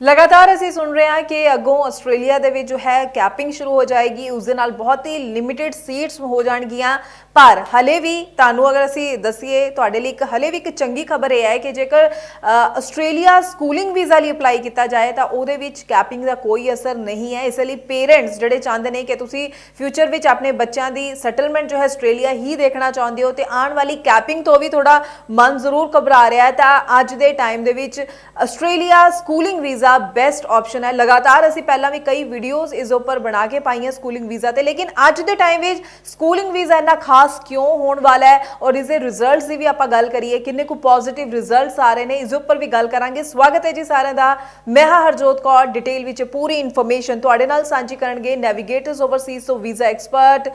ਲਗਾਤਾਰ ਅਸੀਂ ਸੁਣ ਰਹੇ ਹਾਂ ਕਿ ਅੱਗੋਂ ਆਸਟ੍ਰੇਲੀਆ ਦੇ ਵਿੱਚ ਜੋ ਹੈ ਕੈਪਿੰਗ ਸ਼ੁਰੂ ਹੋ ਜਾਏਗੀ, ਉਸ ਦੇ ਨਾਲ ਬਹੁਤ ਹੀ ਲਿਮਿਟਿਡ ਸੀਟਸ ਹੋ ਜਾਣਗੀਆਂ। ਪਰ ਹਲੇ ਵੀ ਤੁਹਾਨੂੰ ਅਗਰ ਅਸੀਂ ਦਸੀਏ, ਤੁਹਾਡੇ ਲਈ ਇੱਕ ਹਲੇ ਵੀ ਇੱਕ ਚੰਗੀ ਖਬਰ ਇਹ ਹੈ ਕਿ ਜੇਕਰ ਆਸਟ੍ਰੇਲੀਆ ਸਕੂਲਿੰਗ ਵੀਜ਼ਾ ਲਈ ਅਪਲਾਈ ਕੀਤਾ ਜਾਏ, ਤਾਂ ਉਹਦੇ ਵਿੱਚ ਕੈਪਿੰਗ ਦਾ ਕੋਈ ਅਸਰ ਨਹੀਂ ਹੈ। ਇਸ ਲਈ ਪੇਰੈਂਟਸ ਜਿਹੜੇ ਚਾਹੁੰਦੇ ਨੇ ਕਿ ਤੁਸੀਂ ਫਿਊਚਰ ਵਿੱਚ ਆਪਣੇ ਬੱਚਿਆਂ ਦੀ ਸੈਟਲਮੈਂਟ ਜੋ ਹੈ ਆਸਟ੍ਰੇਲੀਆ ਹੀ ਦੇਖਣਾ ਚਾਹੁੰਦੇ ਹੋ ਤੇ ਆਉਣ ਵਾਲੀ ਕੈਪਿੰਗ ਤੋਂ ਵੀ ਥੋੜਾ ਮਨ ਜ਼ਰੂਰ ਘਬਰਾ ਰਿਹਾ ਹੈ। ਤਾਂ ਅੱਜ ਦੇ ਟਾਈਮ ਦੇ ਵਿੱਚ Australia schooling visa best option ਹੈ। ਲਗਾਤਾਰ ਅਸੀਂ ਪਹਿਲਾਂ ਵੀ ਕਈ ਵੀਡੀਓਜ਼ ਇਸ ਉੱਪਰ ਬਣਾ ਕੇ ਪਾਈਆਂ ਸਕੂਲਿੰਗ ਵੀਜ਼ਾ ਤੇ, ਲੇਕਿਨ ਅੱਜ ਦੇ ਟਾਈਮ ਵਿੱਚ ਸਕੂਲਿੰਗ ਵੀਜ਼ਾ ਇੰਨਾ ਖਾਸ ਕਿਉਂ ਹੋਣ ਵਾਲਾ ਹੈ ਔਰ ਇਸ ਦੇ ਰਿਜ਼ਲਟਸ ਦੀ ਵੀ ਆਪਾਂ ਗੱਲ ਕਰੀਏ, ਕਿੰਨੇ ਕੁ ਪੋਜ਼ਿਟਿਵ ਰਿਜ਼ਲਟਸ ਆ ਰਹੇ ਨੇ, ਇਸ ਉੱਪਰ ਵੀ ਗੱਲ ਕਰਾਂਗੇ। ਸਵਾਗਤ ਹੈ ਜੀ ਸਾਰਿਆਂ ਦਾ। ਮੈਂ ਹਾਂ ਹਰਜੋਤ ਕੌਰ ਡਿਟੇਲ ਵਿੱਚ ਪੂਰੀ ਇਨਫੋਰਮੇਸ਼ਨ ਤੁਹਾਡੇ ਨਾਲ ਸਾਂਝੀ ਕਰਨਗੇ ਨੈਵੀਗੇਟਰਸ ਓਵਰਸੀਜ਼ ਤੋਂ visa expert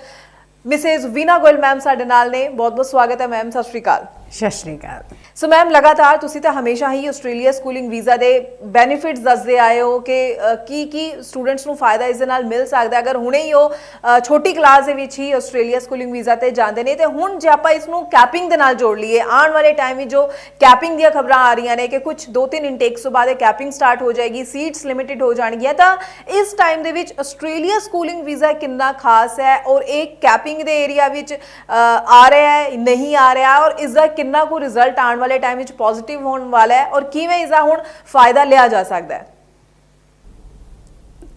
Mrs Veena Goyal ma'am ਸਾਡੇ ਨਾਲ ਨੇ। ਬਹੁਤ ਬਹੁਤ ਸਵਾਗਤ ਹੈ ਮੈਮ ਸਤਿ ਸ਼੍ਰੀ ਅਕਾਲ। ਸਤਿ ਸ਼੍ਰੀ ਅਕਾਲ। ਸੋ ਮੈਮ ਲਗਾਤਾਰ ਤੁਸੀਂ ਤਾਂ ਹਮੇਸ਼ਾ ਹੀ ਆਸਟ੍ਰੇਲੀਆ ਸਕੂਲਿੰਗ ਵੀਜ਼ਾ ਦੇ ਬੈਨੀਫਿਟਸ ਦੱਸਦੇ ਆਏ ਹੋ ਕਿ ਕੀ ਕੀ ਸਟੂਡੈਂਟਸ ਨੂੰ ਫਾਇਦਾ ਇਸ ਦੇ ਨਾਲ ਮਿਲ ਸਕਦਾ ਅਗਰ ਹੁਣੇ ਹੀ ਉਹ ਛੋਟੀ ਕਲਾਸ ਦੇ ਵਿੱਚ ਹੀ ਆਸਟ੍ਰੇਲੀਆ ਸਕੂਲਿੰਗ ਵੀਜ਼ਾ ਤੇ ਜਾਂਦੇ ਨੇ, ਤੇ ਹੁਣ ਜੇ ਆਪਾਂ ਇਸ ਨੂੰ ਕੈਪਿੰਗ ਦੇ ਨਾਲ ਜੋੜ ਲਈਏ, ਆਉਣ ਵਾਲੇ ਟਾਈਮ ਵਿੱਚ ਜੋ ਕੈਪਿੰਗ ਦੀਆਂ ਖਬਰਾਂ ਆ ਰਹੀਆਂ ਨੇ ਕਿ ਕੁਝ ਦੋ ਤਿੰਨ ਇਨਟੇਕਸ ਤੋਂ ਬਾਅਦ ਇਹ ਕੈਪਿੰਗ ਸਟਾਰਟ ਹੋ ਜਾਏਗੀ ਸੀਟਸ ਲਿਮਿਟਿਡ ਹੋ ਜਾਣਗੀਆਂ, ਤਾਂ ਇਸ ਟਾਈਮ ਦੇ ਵਿੱਚ ਆਸਟ੍ਰੇਲੀਆ ਸਕੂਲਿੰਗ ਵੀਜ਼ਾ ਕਿੰਨਾ ਖਾਸ ਹੈ? ਔਰ ਇਹ ਕੈਪਿੰਗ ਦੇ ਏਰੀਆ ਵਿੱਚ ਆ ਰਿਹਾ ਹੈ, ਨਹੀਂ ਆ ਰਿਹਾ? ਔਰ ਇਸ ਦਾ ਕਿੰਨਾ ਕੁ ਰਿਜ਼ਲਟ ਆਉਣ ਵਾਲੇ ਟਾਈਮ ਵਿੱਚ ਪੋਜ਼ਿਟਿਵ ਹੋਣ ਵਾਲਾ ਹੈ ਔਰ ਕਿਵੇਂ ਇਸ ਦਾ ਹੁਣ ਫਾਇਦਾ ਲਿਆ ਜਾ ਸਕਦਾ ਹੈ?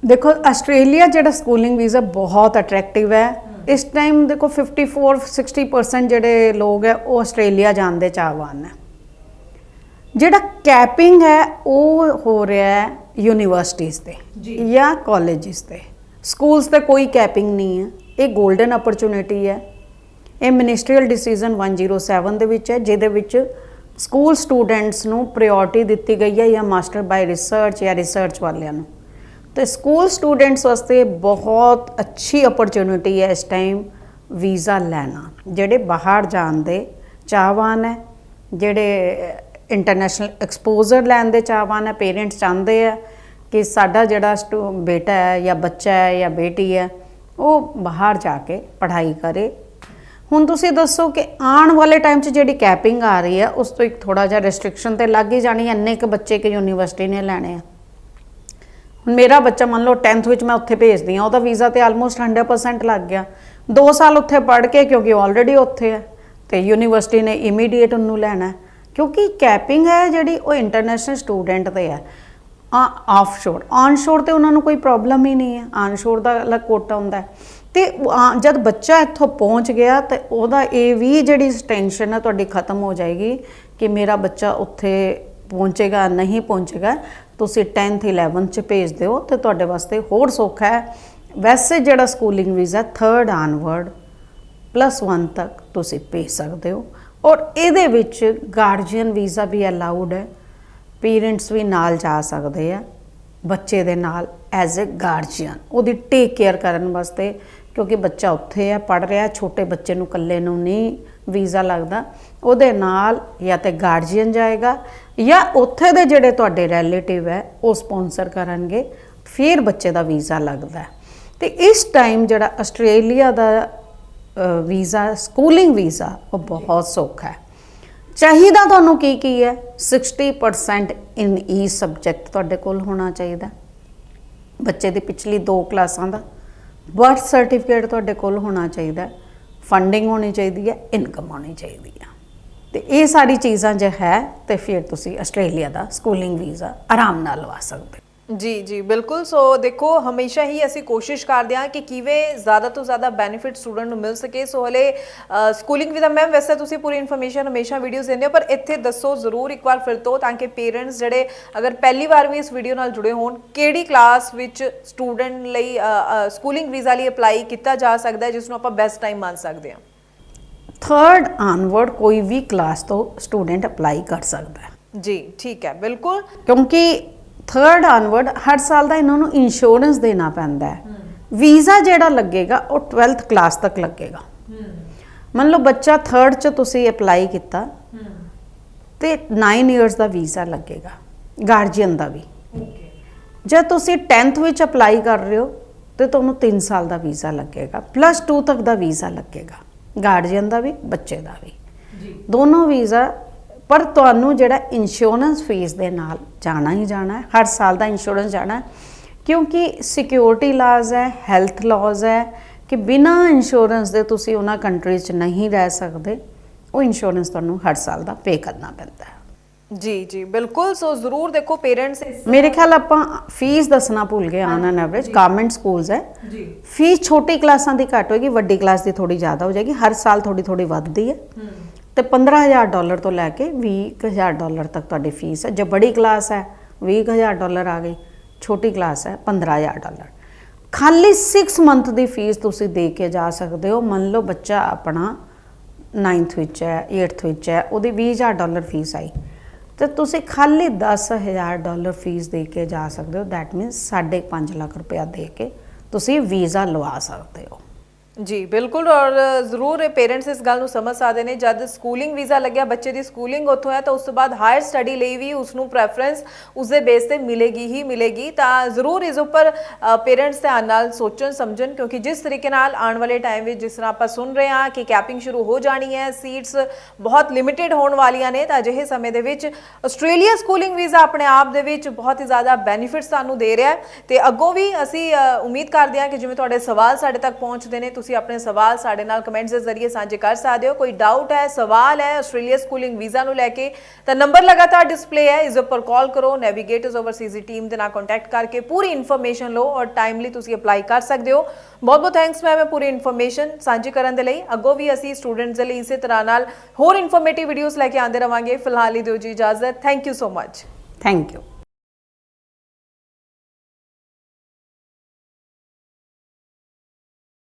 ਦੇਖੋ ਆਸਟ੍ਰੇਲੀਆ ਜਿਹੜਾ ਸਕੂਲਿੰਗ ਵੀਜ਼ਾ ਬਹੁਤ ਅਟਰੈਕਟਿਵ ਹੈ। ਇਸ ਟਾਈਮ ਦੇਖੋ 54 60% ਜਿਹੜੇ ਲੋਕ ਹੈ ਉਹ ਆਸਟ੍ਰੇਲੀਆ ਜਾਣ ਦੇ ਚਾਹਵਾਨ ਹੈ। ਜਿਹੜਾ ਕੈਪਿੰਗ ਹੈ ਉਹ ਹੋ ਰਿਹਾ ਹੈ ਯੂਨੀਵਰਸਿਟੀਜ਼ ਤੇ ਜਾਂ। ਕਾਲਜਿਸ ਤੇ। ਸਕੂਲਸ ਤੇ ਕੋਈ ਕੈਪਿੰਗ ਨਹੀਂ ਹੈ। ਇਹ 골ਡਨ ਅਪਰਚੂਨਿਟੀ ਹੈ। ਇਹ ਮਿਨਿਸਟਰੀਅਲ ਡਿਸੀਜਨ 107 ਦੇ ਵਿੱਚ ਹੈ, ਜਿਹਦੇ ਵਿੱਚ ਸਕੂਲ ਸਟੂਡੈਂਟਸ ਨੂੰ ਪ੍ਰਾਇੋਰਟੀ ਦਿੱਤੀ ਗਈ ਹੈ ਜਾਂ ਮਾਸਟਰ ਬਾਈ ਰਿਸਰਚ ਜਾਂ ਰਿਸਰਚ ਵਾਲਿਆਂ ਨੂੰ। ਤੇ ਸਕੂਲ ਸਟੂਡੈਂਟਸ ਵਾਸਤੇ ਬਹੁਤ ਅੱਛੀ ਅਪਰਚੂਨਿਟੀ ਹੈ ਇਸ ਟਾਈਮ ਵੀਜ਼ਾ ਲੈਣਾ, ਜਿਹੜੇ ਬਾਹਰ ਜਾਣ ਦੇ ਚਾਹਵਾਨ ਹੈ, ਜਿਹੜੇ ਇੰਟਰਨੈਸ਼ਨਲ ਐਕਸਪੋਜ਼ਰ ਲੈਣ ਦੇ ਚਾਹਵਾਨ ਹੈ ਪੇਰੈਂਟਸ ਚਾਹੁੰਦੇ ਆ ਕਿ ਸਾਡਾ ਜਿਹੜਾ ਸਟੂ- ਬੇਟਾ ਹੈ ਜਾਂ ਬੱਚਾ ਹੈ ਜਾਂ ਬੇਟੀ ਹੈ, ਉਹ ਬਾਹਰ ਜਾ ਕੇ ਪੜ੍ਹਾਈ ਕਰੇ ਹੁਣ ਤੁਸੀਂ ਦੱਸੋ ਕਿ ਆਉਣ ਵਾਲੇ ਟਾਈਮ 'ਚ ਜਿਹੜੀ ਕੈਪਿੰਗ ਆ ਰਹੀ ਹੈ ਉਸ ਤੋਂ ਇੱਕ ਥੋੜਾ ਜਿਹਾ ਰੈਸਟ੍ਰਿਕਸ਼ਨ ਤੇ ਲੱਗ ਹੀ ਜਾਣੀ ਹੈ ਇੰਨੇ ਕੁ ਬੱਚੇ ਕਿ ਯੂਨੀਵਰਸਿਟੀ ਨੇ ਲੈਣੇ ਆ। ਹੁਣ ਮੇਰਾ ਬੱਚਾ ਮੰਨ ਲਓ 10th ਵਿੱਚ ਮੈਂ ਉੱਥੇ ਭੇਜਦੀ ਆ ਉਹਦਾ ਵੀਜ਼ਾ ਤੇ ਆਲਮੋਸਟ 100% ਲੱਗ ਗਿਆ। 2 ਸਾਲ ਉੱਥੇ ਪੜ੍ਹ ਕੇ, ਕਿਉਂਕਿ ਆਲਰੇਡੀ ਉੱਥੇ ਹੈ ਤੇ ਯੂਨੀਵਰਸਿਟੀ ਨੇ ਇਮੀਡੀਏਟ ਉਹਨੂੰ ਲੈਣਾ। ਕਿਉਂਕਿ ਕੈਪਿੰਗ ਹੈ ਜਿਹੜੀ, ਉਹ ਇੰਟਰਨੈਸ਼ਨਲ ਸਟੂਡੈਂਟ ਤੇ ਹੈ ਆ ਆਫਸ਼ੋਰ ਔਨਸ਼ੋਰ ਤੇ ਉਹਨਾਂ ਨੂੰ ਕੋਈ ਪ੍ਰੋਬਲਮ ਹੀ ਨਹੀਂ ਹੈ ਆਨਸ਼ੋਰ ਦਾ ਅਲੱਗ ਕੋਟਾ ਹੁੰਦਾ। ਹੈ ਤੇ ਆ- ਜਦ ਬੱਚਾ ਇੱਥੋਂ ਪਹੁੰਚ ਗਿਆ ਤੇ ਉਹਦਾ ਇਹ ਵੀ ਜਿਹੜੀ ਟੈਨਸ਼ਨ ਹੈ ਤੁਹਾਡੀ ਖਤਮ ਹੋ ਜਾਏਗੀ ਕਿ ਮੇਰਾ ਬੱਚਾ ਉੱਥੇ ਪਹੁੰਚੇਗਾ, ਨਹੀਂ ਪਹੁੰਚੇਗਾ, ਤੁਸੀਂ 10th 11th ਚ ਭੇਜ ਦਿਓ ਤੇ ਤੁਹਾਡੇ ਵਾਸਤੇ ਹੋਰ ਸੌਖਾ ਹੈ। ਵੈਸੇ ਜਿਹੜਾ schooling visa 3rd onward plus 1 ਤੱਕ ਤੁਸੀਂ ਭੇਜ ਸਕਦੇ ਹੋ। ਔਰ ਇਹਦੇ ਵਿੱਚ ਗਾਰਡੀਅਨ ਵੀਜ਼ਾ ਵੀ ਅਲਾਉਡ ਹੈ। ਪੇਰੈਂਟਸ ਵੀ ਨਾਲ ਜਾ ਸਕਦੇ ਆ। ਬੱਚੇ ਦੇ ਨਾਲ ਐਜ਼ ਅ ਗਾਰਡੀਅਨ ਉਹਦੀ ਟੇਕ ਕੇਅਰ ਕਰਨ ਵਾਸਤੇ ਕਿਉਂਕਿ ਬੱਚਾ ਉੱਥੇ ਹੈ ਪੜ ਰਿਹਾ, ਛੋਟੇ ਬੱਚੇ ਨੂੰ ਇਕੱਲੇ ਨੂੰ ਨਹੀਂ ਵੀਜ਼ਾ ਲੱਗਦਾ। ਉਹਦੇ ਨਾਲ ਜਾਂ ਤੇ ਗਾਰਡੀਅਨ ਜਾਏਗਾ ਜਾਂ ਉੱਥੇ ਦੇ ਜਿਹੜੇ ਤੁਹਾਡੇ ਰਿਲੇਟਿਵ ਹੈ, ਉਹ ਸਪਾਂਸਰ ਕਰਨਗੇ, ਫਿਰ ਬੱਚੇ ਦਾ ਵੀਜ਼ਾ ਲੱਗਦਾ ਹੈ। ਤੇ ਇਸ ਟਾਈਮ ਜਿਹੜਾ ਆਸਟ੍ਰੇਲੀਆ ਦਾ ਵੀਜ਼ਾ ਸਕੂਲਿੰਗ ਵੀਜ਼ਾ, ਉਹ ਬਹੁਤ ਸੌਖਾ ਹੈ। ਚਾਹੀਦਾ ਤੁਹਾਨੂੰ ਕੀ ਕੀ ਹੈ? 60% ਇਨ ਈ ਸਬਜੈਕਟ ਤੁਹਾਡੇ ਕੋਲ ਹੋਣਾ ਚਾਹੀਦਾ। ਬੱਚੇ ਦੀ ਪਿਛਲੀ ਦੋ ਕਲਾਸਾਂ ਦਾ ਬਰਥ ਸਰਟੀਫਿਕੇਟ ਤੁਹਾਡੇ ਕੋਲ ਹੋਣਾ ਚਾਹੀਦਾ ਫੰਡਿੰਗ ਹੋਣੀ ਚਾਹੀਦੀ ਹੈ ਇਨਕਮ ਹੋਣੀ ਚਾਹੀਦੀ ਹੈ। ਤੇ ਇਹ ਸਾਰੀ ਚੀਜ਼ਾਂ ਜੇ ਹੈ, ਤੇ ਫਿਰ ਤੁਸੀਂ ਆਸਟ੍ਰੇਲੀਆ ਦਾ ਸਕੂਲਿੰਗ ਵੀਜ਼ਾ ਆਰਾਮ ਨਾਲ ਲਵਾ ਸਕਦੇ ਹੋ। ਜੀ ਜੀ ਬਿਲਕੁਲ। ਸੋ ਦੇਖੋ ਹਮੇਸ਼ਾ ਹੀ ਅਸੀਂ ਕੋਸ਼ਿਸ਼ ਕਰਦੇ ਹਾਂ ਕਿ ਕਿਵੇਂ ਜ਼ਿਆਦਾ ਤੋਂ ਜ਼ਿਆਦਾ ਬੈਨੀਫਿਟ ਸਟੂਡੈਂਟ ਨੂੰ ਮਿਲ ਸਕੇ। ਸੋ ਹਲੇ ਸਕੂਲਿੰਗ ਵੀ ਦਾ ਮੈਮ ਵੈਸੇ ਤੁਸੀਂ ਪੂਰੀ ਇਨਫੋਰਮੇਸ਼ਨ ਹਮੇਸ਼ਾ ਵੀਡੀਓਜ਼ ਦਿੰਦੇ ਹੋ ਪਰ ਇੱਥੇ ਦੱਸੋ ਜ਼ਰੂਰ ਇੱਕ ਵਾਰ ਫਿਰ ਤੋਂ ਤਾਂ ਕਿ ਪੇਰੈਂਟਸ ਜਿਹੜੇ ਅਗਰ ਪਹਿਲੀ ਵਾਰ ਵੀ ਇਸ ਵੀਡੀਓ ਨਾਲ ਜੁੜੇ ਹੋਣ ਕਿਹੜੀ ਕਲਾਸ ਵਿੱਚ ਸਟੂਡੈਂਟ ਲਈ ਸਕੂਲਿੰਗ ਵੀਜ਼ਾ ਲਈ ਅਪਲਾਈ ਕੀਤਾ ਜਾ ਸਕਦਾ ਹੈ ਜਿਸ ਨੂੰ ਆਪਾਂ ਬੈਸਟ ਟਾਈਮ ਮੰਨ ਸਕਦੇ ਹਾਂ? ਥਰਡ ਆਨਵਰਡ ਕੋਈ ਵੀ ਕਲਾਸ ਤੋਂ ਸਟੂਡੈਂਟ ਅਪਲਾਈ ਕਰ ਸਕਦਾ ਹੈ। ਜੀ ਠੀਕ ਹੈ ਬਿਲਕੁਲ। ਕਿਉਂਕਿ ਥਰਡ ਆਨਵਰਡ ਹਰ ਸਾਲ ਦਾ ਇਹਨਾਂ ਨੂੰ ਇੰਸ਼ੋਰੈਂਸ ਦੇਣਾ ਪੈਂਦਾ ਹੈ। ਵੀਜ਼ਾ ਜਿਹੜਾ ਲੱਗੇਗਾ ਉਹ 12th ਕਲਾਸ ਤੱਕ ਲੱਗੇਗਾ। ਮੰਨ ਲਓ ਬੱਚਾ ਥਰਡ ਚ ਤੁਸੀਂ ਅਪਲਾਈ ਕੀਤਾ ਤੇ 9 ਇਅਰਸ ਦਾ ਵੀਜ਼ਾ ਲੱਗੇਗਾ ਗਾਰਡੀਅਨ ਦਾ ਵੀ। ਜਦ ਤੁਸੀਂ 10th ਵਿੱਚ ਅਪਲਾਈ ਕਰ ਰਹੇ ਹੋ ਤੇ ਤੁਹਾਨੂੰ 3 ਸਾਲ ਦਾ ਵੀਜ਼ਾ ਲੱਗੇਗਾ ਪਲੱਸ 2 ਤੱਕ ਦਾ ਵੀਜ਼ਾ ਲੱਗੇਗਾ ਗਾਰਡੀਅਨ ਦਾ ਵੀ ਬੱਚੇ ਦਾ ਵੀ। ਦੋਨੋਂ ਵੀਜ਼ਾ ਪਰ ਤੁਹਾਨੂੰ ਜਿਹੜਾ ਇੰਸ਼ੋਰੈਂਸ ਫੀਸ ਦੇ ਨਾਲ ਜਾਣਾ ਹੀ ਜਾਣਾ ਹੈ ਹਰ ਸਾਲ ਦਾ ਇੰਸ਼ੋਰੈਂਸ ਜਾਣਾ ਕਿਉਂਕਿ ਸਿਕਿਉਰਿਟੀ ਲਾਜ਼ ਹੈ ਹੈਲਥ ਲਾਜ਼ ਹੈ ਕਿ ਬਿਨਾਂ ਇੰਸ਼ੋਰੈਂਸ ਦੇ ਤੁਸੀਂ ਉਹਨਾਂ ਕੰਟਰੀਜ਼ 'ਚ ਨਹੀਂ ਰਹਿ ਸਕਦੇ ਉਹ ਇੰਸ਼ੋਰੈਂਸ ਤੁਹਾਨੂੰ ਹਰ ਸਾਲ ਦਾ ਪੇ ਕਰਨਾ ਪੈਂਦਾ ਹੈ। ਜੀ ਜੀ ਬਿਲਕੁਲ ਸੋ ਜ਼ਰੂਰ ਦੇਖੋ ਪੇਰੈਂਟਸ ਮੇਰੇ ਖਿਆਲ ਆਪਾਂ ਫੀਸ ਦੱਸਣਾ ਭੁੱਲ ਗਏ on an average government schools ਹੈ। ਜੀ। ਫੀਸ ਛੋਟੀ ਕਲਾਸਾਂ ਦੀ ਘੱਟ ਹੋਏਗੀ ਵੱਡੀ ਕਲਾਸ ਦੀ ਥੋੜੀ ਜ਼ਿਆਦਾ ਹੋ ਜਾਏਗੀ ਹਰ ਸਾਲ ਥੋੜੀ ਥੋੜੀ ਵੱਧਦੀ ਹੈ। ਤੇ 15000 ਡਾਲਰ ਤੋਂ ਲੈ ਕੇ 20000 ਡਾਲਰ ਤੱਕ ਤੁਹਾਡੀ ਫੀਸ ਹੈ। ਜੇ ਬੜੀ ਕਲਾਸ ਹੈ 20000 ਡਾਲਰ ਆ ਗਈ, ਛੋਟੀ ਕਲਾਸ ਹੈ 15000 ਡਾਲਰ। ਖਾਲੀ 6 ਮੰਥ ਦੀ ਫੀਸ ਤੁਸੀਂ ਦੇ ਕੇ ਜਾ ਸਕਦੇ ਹੋ। ਮੰਨ ਲਓ ਬੱਚਾ ਆਪਣਾ 9th ਵਿੱਚ ਹੈ 8th ਵਿੱਚ ਹੈ, ਉਹਦੀ 20000 ਡਾਲਰ ਫੀਸ ਆਈ। ਤੇ ਤੁਸੀਂ ਖਾਲੀ 10000 ਡਾਲਰ ਫੀਸ ਦੇ ਕੇ ਜਾ ਸਕਦੇ ਹੋ। ਥੈਟ ਮੀਨਸ 5.5 ਲੱਖ ਰੁਪਇਆ ਦੇ ਕੇ ਤੁਸੀਂ ਵੀਜ਼ਾ ਲਵਾ ਸਕਦੇ ਹੋ। ਜੀ, ਬਿਲਕੁਲ ਔਰ ਜ਼ਰੂਰ ਪੇਰੈਂਟਸ ਇਸ ਗੱਲ ਨੂੰ ਸਮਝ ਸਕਦੇ ਨੇ, ਜਦ ਸਕੂਲਿੰਗ ਵੀਜ਼ਾ ਲੱਗਿਆ, ਬੱਚੇ ਦੀ ਸਕੂਲਿੰਗ ਉੱਥੋਂ ਹੈ, ਤਾਂ ਉਸ ਤੋਂ ਬਾਅਦ ਹਾਇਰ ਸਟੱਡੀ ਲਈ ਵੀ ਉਸ ਨੂੰ ਪ੍ਰੈਫਰੈਂਸ ਉਸ ਦੇ ਬੇਸ ਤੇ ਮਿਲੇਗੀ ਹੀ ਮਿਲੇਗੀ। ਤਾਂ ਜ਼ਰੂਰ ਇਸ ਉੱਪਰ ਪੇਰੈਂਟਸ ਧਿਆਨ ਨਾਲ ਸੋਚਣ, ਸਮਝਣ, ਕਿਉਂਕਿ ਜਿਸ ਤਰੀਕੇ ਨਾਲ ਆਉਣ ਵਾਲੇ ਟਾਈਮ ਵਿੱਚ ਜਿਸ ਤਰ੍ਹਾਂ ਆਪਾਂ ਸੁਣ ਰਹੇ ਹਾਂ ਕਿ ਕੈਪਿੰਗ ਸ਼ੁਰੂ ਹੋ ਜਾਣੀ ਹੈ ਸੀਟਸ ਬਹੁਤ ਲਿਮਿਟਿਡ ਹੋਣ ਵਾਲੀਆਂ ਨੇ, ਤਾਂ ਅਜਿਹੇ ਸਮੇਂ ਦੇ ਵਿੱਚ ਆਸਟ੍ਰੇਲੀਆ ਸਕੂਲਿੰਗ ਵੀਜ਼ਾ ਆਪਣੇ ਆਪ ਦੇ ਵਿੱਚ ਬਹੁਤ ਹੀ ਜ਼ਿਆਦਾ ਬੈਨੀਫਿਟਸ ਸਾਨੂੰ ਦੇ ਰਿਹਾ ਹੈ। ਤੇ ਅੱਗੋਂ ਵੀ ਅਸੀਂ ਉਮੀਦ ਕਰਦੇ ਹਾਂ ਕਿ ਜਿਵੇਂ ਤੁਹਾਡੇ ਸਵਾਲ ਸਾਡੇ ਤੱਕ ਪਹੁੰਚਦੇ ਨੇ ਤੁਸੀਂ ਆਪਣੇ ਸਵਾਲ ਸਾਡੇ ਨਾਲ ਕਮੈਂਟਸ ਦੇ ਜ਼ਰੀਏ ਸਾਂਝੇ ਕਰ ਸਕਦੇ ਹੋ। ਕੋਈ ਡਾਊਟ ਹੈ, ਸਵਾਲ ਹੈ, ਆਸਟ੍ਰੇਲੀਆ ਸਕੂਲਿੰਗ ਵੀਜ਼ਾ ਨੂੰ ਲੈ ਕੇ, ਤਾਂ ਨੰਬਰ ਲਗਾਤਾਰ ਡਿਸਪਲੇ ਹੈ। ਇਸ ਉੱਪਰ ਕਾਲ ਕਰੋ ਨੈਵੀਗੇਟਰਸ ਓਵਰਸੀਜ਼ ਦੀ ਟੀਮ ਦੇ ਨਾਲ ਕੰਟੈਕਟ ਕਰਕੇ ਪੂਰੀ ਇਨਫੋਰਮੇਸ਼ਨ ਲਓ ਔਰ ਟਾਈਮਲੀ ਤੁਸੀਂ ਅਪਲਾਈ ਕਰ ਸਕਦੇ ਹੋ। ਬਹੁਤ ਬਹੁਤ ਥੈਂਕਸ ਮੈਮ ਇਹ ਪੂਰੀ ਇਨਫੋਰਮੇਸ਼ਨ ਸਾਂਝੀ ਕਰਨ ਦੇ ਲਈ। ਅੱਗੋਂ ਵੀ ਅਸੀਂ ਸਟੂਡੈਂਟਸ ਦੇ ਲਈ ਇਸੇ ਤਰ੍ਹਾਂ ਨਾਲ ਹੋਰ ਇਨਫੋਰਮੇਟਿਵ ਵੀਡੀਓਜ਼ ਲੈ ਕੇ ਆਉਂਦੇ ਰਵਾਂਗੇ। ਫਿਲਹਾਲ ਲਈ ਦਿਓ ਜੀ ਇਜਾਜ਼ਤ। Thank you so much thank you